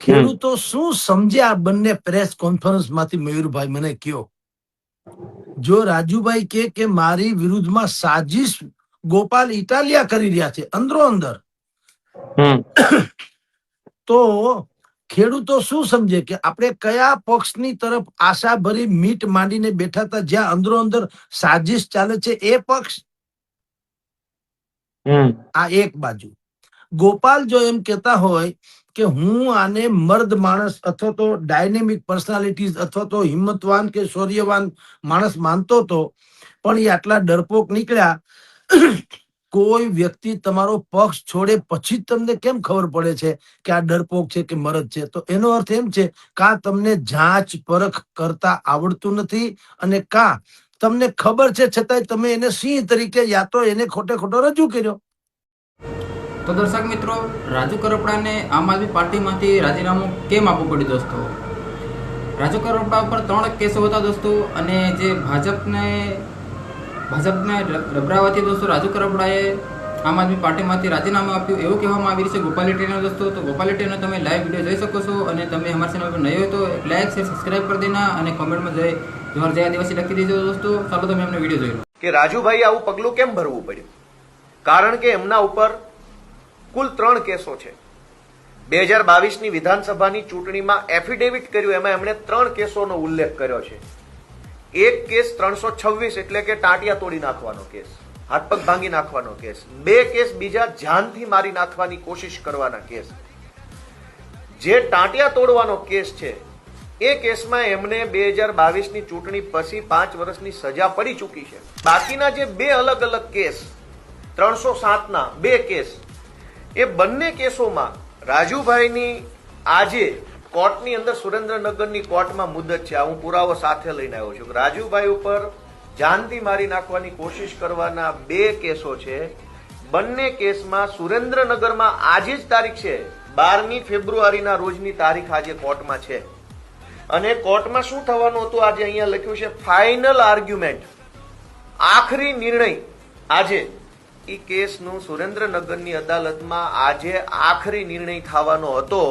ખેડૂતો શું સમજ્યા આ બંને પ્રેસ કોન્ફરન્સમાંથી મયુરભાઈ? મને કયો. જો રાજુભાઈ કે કે મારી વિરુદ્ધમાં સાજિશ ગોપાલ ઇટાલિયા કરી રહ્યા છે અંદરો અંદર. તો ખેડૂતો શું સમજે કે આપણે કયા પક્ષની તરફ આશા ભરી મીટ માંડીને બેઠા હતા જ્યાં અંદરો અંદર સાજિશ ચાલે છે એ પક્ષ? આ એક બાજુ. ગોપાલ જો એમ કહેતા હોય કે હું આને મર્દ માણસ અથવા તો ડાયનેમિક પર્સનાલિટીઝ અથવા તો હિંમતવાન કે શૌર્યવાન માણસ માનતો હતો પણ એ આટલા ડરપોક નીકળ્યા, કોઈ વ્યક્તિ તમારો પક્ષ છોડે પછી તમને કેમ ખબર પડે છે કે આ ડરપોક છે કે મરદ છે? તો એનો અર્થ એમ છે, કા તમને જાંચ પરખ કરતા આવડતું નથી અને કા તમને ખબર છે, છતાંય તમે એને સિંહ તરીકે યા તો એને ખોટે ખોટો રજૂ કર્યો. તો દર્શક મિત્રો, રાજુ કરપડાને આમ આદમી પાર્ટીમાંથી રાજીનામું કેમ આપવું પડ્યું દોસ્તો? રાજુ કરપડા ઉપર ત્રણ કેસો હતા દોસ્તો, અને જે ભાજપને ભાજપને રબરાવાથી દોસ્તો રાજુ કરપડાએ આમ આદમી પાર્ટીમાંથી રાજીનામું આપ્યું એવું કહેવામાં આવી રહ્યું છે ગોપાલ ઇટાલિયાનો દોસ્તો. તો ગોપાલેટીનો તમે લાઈવ વીડિયો જોઈ શકો છો અને તમે અમારા ચેનલ પર નહીં હોય તો લાઈક શેર સબસ્ક્રાઈબ કરી દેના અને કોમેન્ટમાં જય જોર જય આદિવાસી લખી દેજો દોસ્તો. ચાલો તમે એમને વીડિયો જોઈ લો. કે રાજુભાઈ આવું પગલું કેમ ભરવું પડ્યું? કારણ કે એમના ઉપર કુલ ત્રણ કેસો છે. બે હજાર બાવીસની વિધાનસભાની ચૂંટણીમાં એફિડેવિટ કર્યું, એમાં એમણે ત્રણ કેસોનો ઉલ્લેખ કર્યો છે. એક કેસ ત્રણસો છવ્વીસ એટલે કે ટાંટિયા તોડી નાખવાનો કેસ, હાથપગ ભાંગી નાખવાનો કેસ, બે કેસ બીજા જાનથી મારી નાખવાની કોશિશ કરવાના કેસ. જે ટાંટિયા તોડવાનો કેસ છે, એ કેસમાં એમને બે હજાર બાવીસની ચૂંટણી પછી પાંચ વર્ષની સજા પડી ચૂકી છે. બાકીના જે બે અલગ અલગ કેસ, ત્રણસો સાતના બે કેસ એ બંને કેસોમાં રાજુભાઈની આજે કોર્ટની અંદર સુરેન્દ્રનગરની કોર્ટમાં મુદત છે. હું પુરાવો સાથે લઈને આવ્યો છું રાજુભાઈ ઉપર જાનથી મારી નાખવાની કોશિશ કરવાના બે કેસો છે. બંને કેસમાં સુરેન્દ્રનગરમાં આજે જ તારીખ છે. બારમી ફેબ્રુઆરીના રોજની તારીખ આજે કોર્ટમાં છે. અને કોર્ટમાં શું થવાનું હતું? આજે અહીંયા લખ્યું છે ફાઇનલ આર્ગ્યુમેન્ટ આખરી નિર્ણય આજે ઈ કેસનું સુરેન્દ્રનગરની અદાલતમાં આજે આખરી નિર્ણય થવાનો હતો.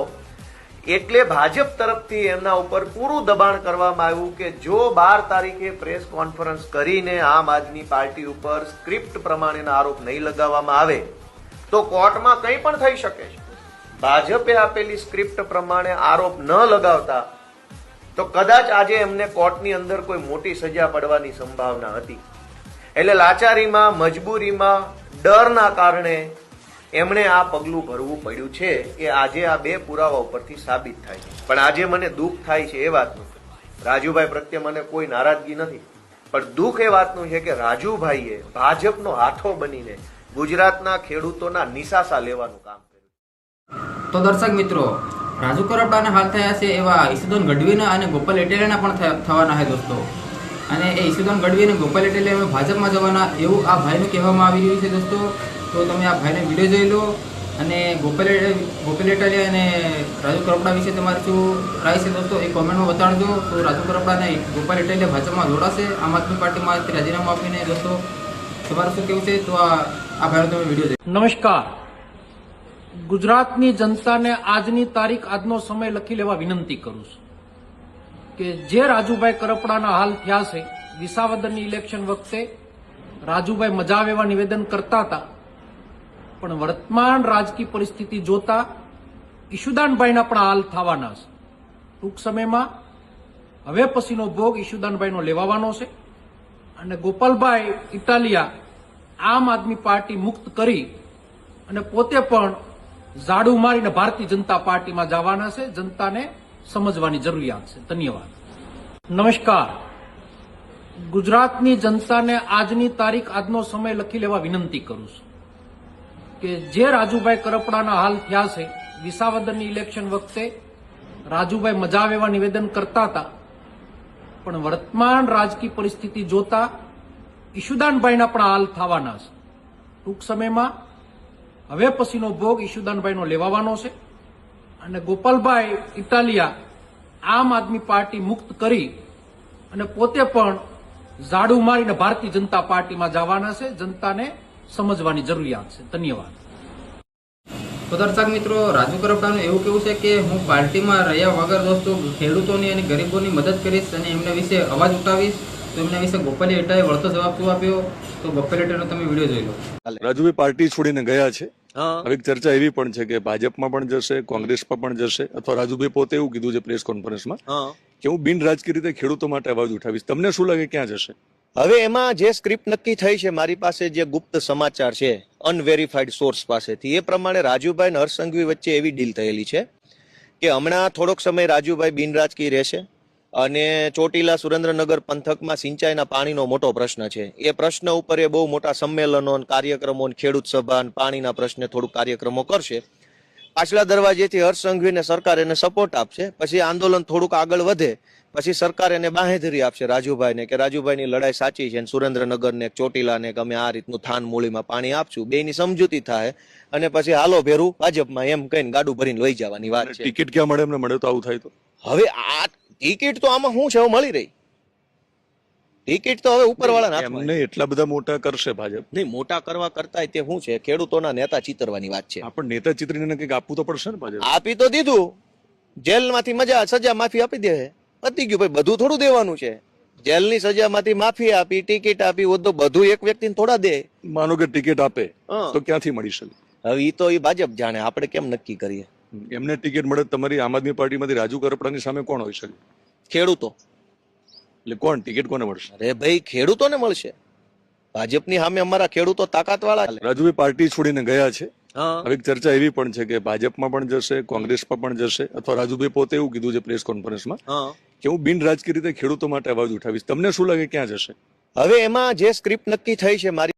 એટલે ભાજપ તરફથી એમના ઉપર પૂરું દબાણ કરવામાં આવ્યું કે જો બાર તારીખે પ્રેસ કોન્ફરન્સ કરીને આમ આદમી પાર્ટી ઉપર સ્ક્રિપ્ટ પ્રમાણેના આરોપ નહીં લગાવવામાં આવે, તો કોર્ટમાં કંઈ પણ થઈ શકે છે. ભાજપે આપેલી સ્ક્રિપ્ટ પ્રમાણે આરોપ ન લગાવતા, તો કદાચ આજે એમને કોર્ટની અંદર કોઈ મોટી સજા પડવાની સંભાવના હતી. એટલે લાચારીમાં, મજબૂરીમાં ડરના કારણે એમણે આ પગલું ભરવું પડ્યું છે એ આજે આ બે પુરાવા ઉપરથી સાબિત થાય છે. પણ આજે મને દુઃખ થાય છે એ વાતનું. રાજુભાઈ પ્રત્યે મને કોઈ નારાજગી નથી. પણ દુઃખ એ વાતનું છે કે રાજુભાઈએ ભાજપનો હાથો બનીને ગુજરાતના ખેડૂતોના નિશાસા લેવાનું કામ કર્યું. તો દર્શક મિત્રો, રાજુ કરપડાના હાલ થયા છે એવા ઈસુદન ગઢવીના અને ગોપાલ ઇટાલિયાના પણ થવાના છે દોસ્તો. અને એ ઈશુદાન ગઢવી અને ગોપાલ એટલે હવે ભાજપમાં જવાના એવું આ ભાઈનું કહેવામાં આવી રહ્યું છે દોસ્તો. તો તમે આ ભાઈને વીડિયો જોઈ લો અને ગોપાલ ગોપાલ ઇટાલિયા અને રાજુ કરપડા વિશે તમારે શું રાય છે દોસ્તો એ કોમેન્ટમાં બતાડજો તો રાજુ કરપડા અને ગોપાલ ઇટાલિયા ભાજપમાં જોડાશે. આમ આદમી પાર્ટીમાં રાજીનામું આપીને દોસ્તો તમારું શું કેવું છે? તો આ આ ભાઈનો તમે વીડિયો નમસ્કાર. ગુજરાતની જનતાને આજની તારીખ, આજનો સમય લખી લેવા વિનંતી કરું છું. કે જે રાજુભાઈ કરપડાના હાલ થયા છે, વિસાવદરની ઇલેક્શન વખતે રાજુભાઈ મજા આવે એવા નિવેદન કરતા હતા. પણ વર્તમાન રાજકીય પરિસ્થિતિ જોતા ઈશુદાનભાઈના પણ હાલ થવાના છે. ટૂંક સમયમાં હવે પછીનો ભોગ ઈશુદાનભાઈનો લેવાવાનો છે અને ગોપાલભાઈ ઇટાલિયા આમ આદમી પાર્ટી મુક્ત કરી અને પોતે પણ ઝાડુ મારીને ભારતીય જનતા પાર્ટીમાં જવાના છે. જનતાને સમજવાની જરૂરિયાત છે. ધન્યવાદ. નમસ્કાર. ગુજરાતની જનતાને આજની તારીખ, આજનો સમય લખી લેવા વિનંતી કરું છું કે જે રાજુભાઈ કરપડાના હાલ થયા છે, વિસાવદરની ઇલેક્શન વખતે રાજુભાઈ મજા એવા નિવેદન કરતા હતા. પણ વર્તમાન રાજકીય પરિસ્થિતિ જોતા ઈશુદાનભાઈના પણ હાલ થવાના છે. ટૂંક સમયમાં હવે પછીનો ભોગ ઈશુદાનભાઈનો લેવાવાનો છે. અને ગોપાલભાઈ ઇટાલિયા આમ આદમી પાર્ટી મુક્ત કરી અને પોતે પણ ઝાડુ મારીને ભારતીય જનતા પાર્ટીમાં જવાના છે. જનતાને સમજવાની જરૂરિયાત છે. ધન્યવાદ. તો દર્શક મિત્રો રાજુ કરપડાનું એવું કેવું છે કે હું પાર્ટીમાં રહ્યા વગર દોસ્તો ખેડૂતોની અને ગરીબોની મદદ કરીશ અને એમના વિશે અવાજ ઉઠાવીશ. તો એમના વિશે ગોપાલી એટાએ વળતો જવાબ શું આપ્યો. તો ગોપાલ એટાનો તમે વીડિયો જોઈ લો. રાજુભાઈ પાર્ટી છોડીને ગયા છે. હવે એક ચર્ચા એવી પણ છે કે ભાજપમાં પણ જશે કોંગ્રેસમાં પણ જશે અથવા રાજુભાઈ પોતે એવું કીધું છે પ્રેસ કોન્ફરન્સમાં કે હું બિન રાજકીય રીતે ખેડૂતો માટે અવાજ ઉઠાવીશ. તમને શું લાગે ક્યાં જશે? હવે એમાં જે સ્ક્રિપ્ટ નક્કી થઈ છે મારી પાસે જે ગુપ્ત સમાચાર છે અનવેરીફાઈડ સોર્સ પાસેથી એ પ્રમાણે રાજુભાઈ અને હર્ષ વચ્ચે એવી ડીલ થયેલી છે કે હમણાં થોડોક સમય રાજુભાઈ બિનરાજકીય રહેશે અને ચોટીલા સુરેન્દ્રનગર પંથકમાં સિંચાઈના પાણીનો મોટો પ્રશ્ન છે. એ પ્રશ્ન ઉપર એ બહુ મોટા સંમેલનો કાર્યક્રમો ખેડૂત સભા પાણીના પ્રશ્ને થોડુંક કાર્યક્રમો કરશે. પાછલા દરવાજેથી હર્ષ સંઘવીને સરકાર એને સપોર્ટ આપશે પછી આંદોલન થોડુંક આગળ વધે પછી સરકાર એને બાંહેધરી આપશે રાજુભાઈને કે રાજુભાઈની લડાઈ સાચી છે સુરેન્દ્રનગરને ચોટીલાને કે અમે આ રીતનું થાન મૂળીમાં પાણી આપશું. બેની સમજૂતી થાય અને પછી હાલો ભેરું ભાજપમાં એમ કહીને ગાડું ભરીને લઈ જવાની વાત છે. ટિકિટ ક્યાં મળે? એમને મળે તો આવું થાય તો. હવે આ ટિકિટ તો આમાં શું છે? હવે મળી રહી. ટિકિટ તો હવે ઉપરવાળાના હાથમાં એટલા બધા મોટા કરશે ભાજપ. નહીં મોટા કરવા કરતા તે શું છે? ખેડૂતોના નેતા ચિતરવાની વાત છે. આપણ નેતા ચિતરીને કંઈક આપવું તો પડશે ને ભાજપ. આપી તો દીધું. જેલમાંથી મજા સજા માફી આપી દે. પતી ગયું ભાઈ બધું થોડું દેવાનું છે. જેલની સજામાંથી માફી આપી ટિકિટ આપી તો બધું એક વ્યક્તિને થોડા દે. માનો કે ટિકિટ આપે. તો ક્યાંથી મળી શકે? હવે ઈ તો એ ભાજપ જાણે આપણે કેમ નક્કી કરીએ? એમને ટિકિટ મળે તમારી આમ આદમી પાર્ટીમાંથી રાજુ કરપડાની સામે કોણ હોઈ શકે? ખેડૂતો. એટલે કોણ? ટિકિટ કોને મળશે? અરે ભાઈ ખેડૂતોને મળશે. ભાજપની સામે અમારા ખેડૂતો તાકાત વાળા રાજુભાઈ પાર્ટી છોડીને ગયા છે. હવે ચર્ચા એવી પણ છે કે ભાજપમાં પણ જશે કોંગ્રેસમાં પણ જશે અથવા રાજુભાઈ પોતે એવું કીધું છે પ્રેસ કોન્ફરન્સમાં કે હું બિન રાજકીય રીતે ખેડૂતો માટે અવાજ ઉઠાવીશ. તમને શું લાગે ક્યાં જશે? હવે એમાં જે સ્ક્રિપ્ટ નક્કી થઈ છે મારી